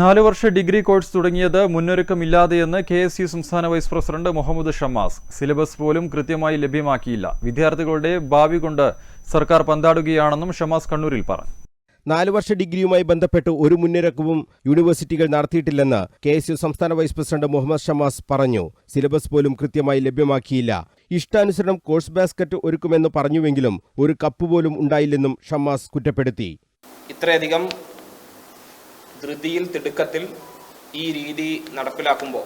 നാല് വർഷ degree course തുടങ്ങിയത് മുന്നൊരുക്കമില്ലാതെയെന്ന് കെ എസ് യു സംസ്ഥാന vice president Muhammad Shammas. Syllabus പോലും കൃത്യമായി ലഭ്യമാക്കിയില്ല. വിദ്യാർത്ഥികളുടെ ഭാവി കൊണ്ട് സർക്കാർ പന്താടുകയാണെന്നും ഷമാസ് കണ്ണൂരിൽ പറഞ്ഞു. നാല് വർഷ ഡിഗ്രിയുമായി ബന്ധപ്പെട്ട് ഒരു മുന്നൊരുക്കവും യൂണിവേഴ്സിറ്റികൾ നടത്തിയിട്ടില്ലെന്ന് കെ എസ് യു സംസ്ഥാന വൈസ് പ്രസിഡന്റ് മുഹമ്മദ് ഷമാസ് പറഞ്ഞു. സിലബസ് പോലും കൃത്യമായി ലഭ്യമാക്കിയില്ല. ഇഷ്ടാനുസരണം കോഴ്സ് ബാസ്ക്കറ്റ് ഒരുക്കുമെന്ന് പറഞ്ഞുവെങ്കിലും ഒരു കപ്പ് പോലും ഉണ്ടായില്ലെന്നും ഷമാസ് കുറ്റപ്പെടുത്തി. ഇത്രയധികം ധൃതിയിൽ തിടുക്കത്തിൽ ഈ രീതി നടപ്പിലാക്കുമ്പോൾ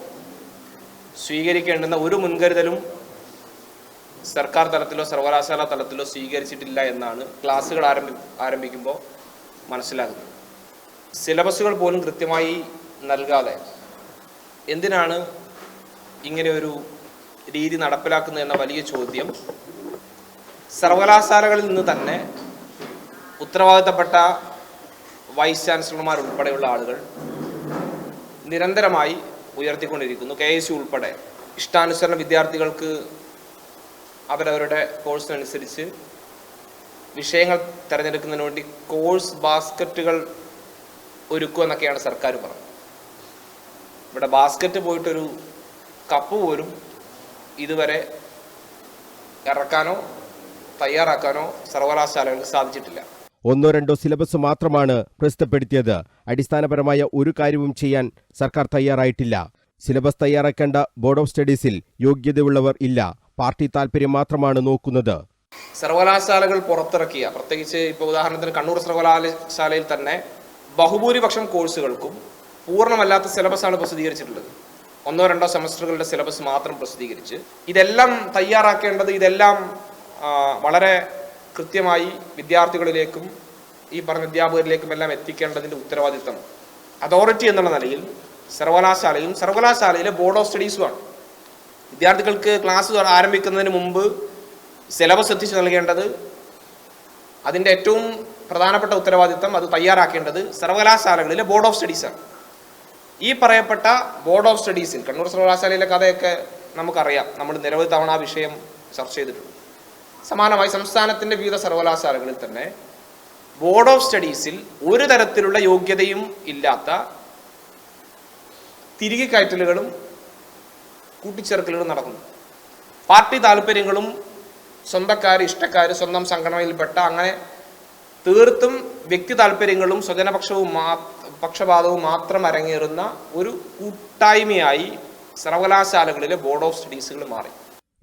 സ്വീകരിക്കേണ്ടുന്ന ഒരു മുൻകരുതലും സർക്കാർ തലത്തിലോ സർവകലാശാല തലത്തിലോ സ്വീകരിച്ചിട്ടില്ല എന്നാണ് ക്ലാസ്സുകൾ ആരംഭി ആരംഭിക്കുമ്പോൾ മനസ്സിലാകുന്നത്. സിലബസുകൾ പോലും കൃത്യമായി നൽകാതെ എന്തിനാണ് ഇങ്ങനെ ഒരു രീതി നടപ്പിലാക്കുന്നത് എന്ന വലിയ ചോദ്യം സർവകലാശാലകളിൽ നിന്ന് തന്നെ ഉത്തരവാദിത്തപ്പെട്ട വൈസ് ചാൻസലർമാർ ഉൾപ്പെടെയുള്ള ആളുകൾ നിരന്തരമായി ഉയർത്തിക്കൊണ്ടിരിക്കുന്നു. കെ എസ് യു ഉൾപ്പെടെ. ഇഷ്ടാനുസരണ വിദ്യാർത്ഥികൾക്ക് അവരവരുടെ കോഴ്സിനനുസരിച്ച് വിഷയങ്ങൾ തിരഞ്ഞെടുക്കുന്നതിന് വേണ്ടി കോഴ്സ് ബാസ്ക്കറ്റുകൾ ഒരുക്കുക എന്നൊക്കെയാണ് സർക്കാർ പറഞ്ഞത്. ഇവിടെ ബാസ്ക്കറ്റ് പോയിട്ടൊരു കപ്പ് പോലും ഇതുവരെ ഇറക്കാനോ തയ്യാറാക്കാനോ സർവകലാശാലകൾക്ക് സാധിച്ചിട്ടില്ല. ഒന്നോ രണ്ടോ സിലബസ് മാത്രമാണ് പ്രസിദ്ധപ്പെടുത്തിയത് അടിസ്ഥാനപരമായ ഒരു കാര്യവും ചെയ്യാൻ സർക്കാർ തയ്യാറായിട്ടില്ല. സിലബസ് തയ്യാറാക്കേണ്ട ബോർഡ് ഓഫ് സ്റ്റഡീസിൽ യോഗ്യതയുള്ളവർ ഇല്ല. പാർട്ടി താൽപര്യം മാത്രമാണ് നോക്കുന്നത്. സർവകലാശാലകൾ പുറത്തിറക്കിയ പ്രത്യേകിച്ച് ഇപ്പോൾ ഉദാഹരണത്തിന് കണ്ണൂർ സർവകലാശാലയിൽ തന്നെ ബഹുഭൂരിപക്ഷം കോഴ്സുകൾക്കും പൂർണമല്ലാത്ത സിലബസാണ് പ്രസിദ്ധീകരിച്ചിട്ടുള്ളത്. ഒന്നോ രണ്ടോ സെമസ്റ്ററുകളുടെ സിലബസ് മാത്രം പ്രസിദ്ധീകരിച്ച് ഇതെല്ലാം തയ്യാറാക്കേണ്ടത് ഇതെല്ലാം വളരെ കൃത്യമായി വിദ്യാർത്ഥികളിലേക്കും ഈ പറഞ്ഞ അധ്യാപകരിലേക്കും എല്ലാം എത്തിക്കേണ്ടതിന്റെ ഉത്തരവാദിത്തം. അതോറിറ്റി എന്നുള്ള നിലയിൽ സർവകലാശാലയും സർവകലാശാലയിലെ ബോർഡ് ഓഫ് സ്റ്റഡീസുമാണ്. വിദ്യാർത്ഥികൾക്ക് ക്ലാസ് ആരംഭിക്കുന്നതിന് മുമ്പ് സിലബസ് എത്തിച്ചു നൽകേണ്ടത് അതിന്റെ ഏറ്റവും പ്രധാനപ്പെട്ട ഉത്തരവാദിത്തം അത് തയ്യാറാക്കേണ്ടത് സർവകലാശാലകളിലെ ബോർഡ് ഓഫ് സ്റ്റഡീസാണ്. ഈ പറയപ്പെട്ട ബോർഡ് ഓഫ് സ്റ്റഡീസിൽ കണ്ണൂർ സർവകലാശാലയിലെ കഥയൊക്കെ നമുക്കറിയാം. നമ്മൾ നിരവധി തവണ ആ വിഷയം ചർച്ച ചെയ്തിട്ടുണ്ട്. സമാനമായി സംസ്ഥാനത്തിന്റെ വിവിധ സർവകലാശാലകളിൽ തന്നെ ബോർഡ് ഓഫ് സ്റ്റഡീസിൽ ഒരു തരത്തിലുള്ള യോഗ്യതയും ഇല്ലാത്ത തിരികെ കയറ്റലുകളും കൂട്ടിച്ചേർക്കലുകളും നടക്കുന്നു. പാർട്ടി താല്പര്യങ്ങളും സ്വന്തക്കാർ ഇഷ്ടക്കാർ സ്വന്തം സംഘടനയിൽപ്പെട്ട അങ്ങനെ തീർത്തും വ്യക്തി താല്പര്യങ്ങളും സ്വജനപക്ഷവും മാ പക്ഷപാതവും മാത്രം അരങ്ങേറുന്ന ഒരു കൂട്ടായ്മയായി സർവകലാശാലകളിലെ ബോർഡ് ഓഫ് സ്റ്റഡീസുകൾ മാറി.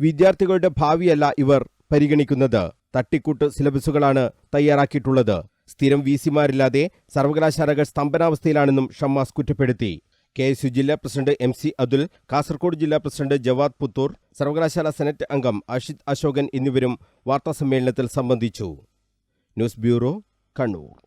വിദ്യാർത്ഥികളുടെ ഭാവിയല്ല ഇവർ. പരിഗണിക്കുന്നത്. തട്ടിക്കൂട്ട് സിലബസുകളാണ് തയ്യാറാക്കിയിട്ടുള്ളത്. സ്ഥിരം വി സിമാരില്ലാതെ സർവകലാശാലകൾ സ്തംഭനാവസ്ഥയിലാണെന്നും ഷമ്മാസ് കുറ്റപ്പെടുത്തി. കെ എസ് യു ജില്ലാ president M C Athul Kasargod ജില്ലാ പ്രസിഡന്റ് ജവാദ് പുത്തൂർ സർവകലാശാല സെനറ്റ് അംഗം അഷിത് അശോകൻ എന്നിവരും വാർത്താസമ്മേളനത്തിൽ സംബന്ധിച്ചു. News bureau Kannur.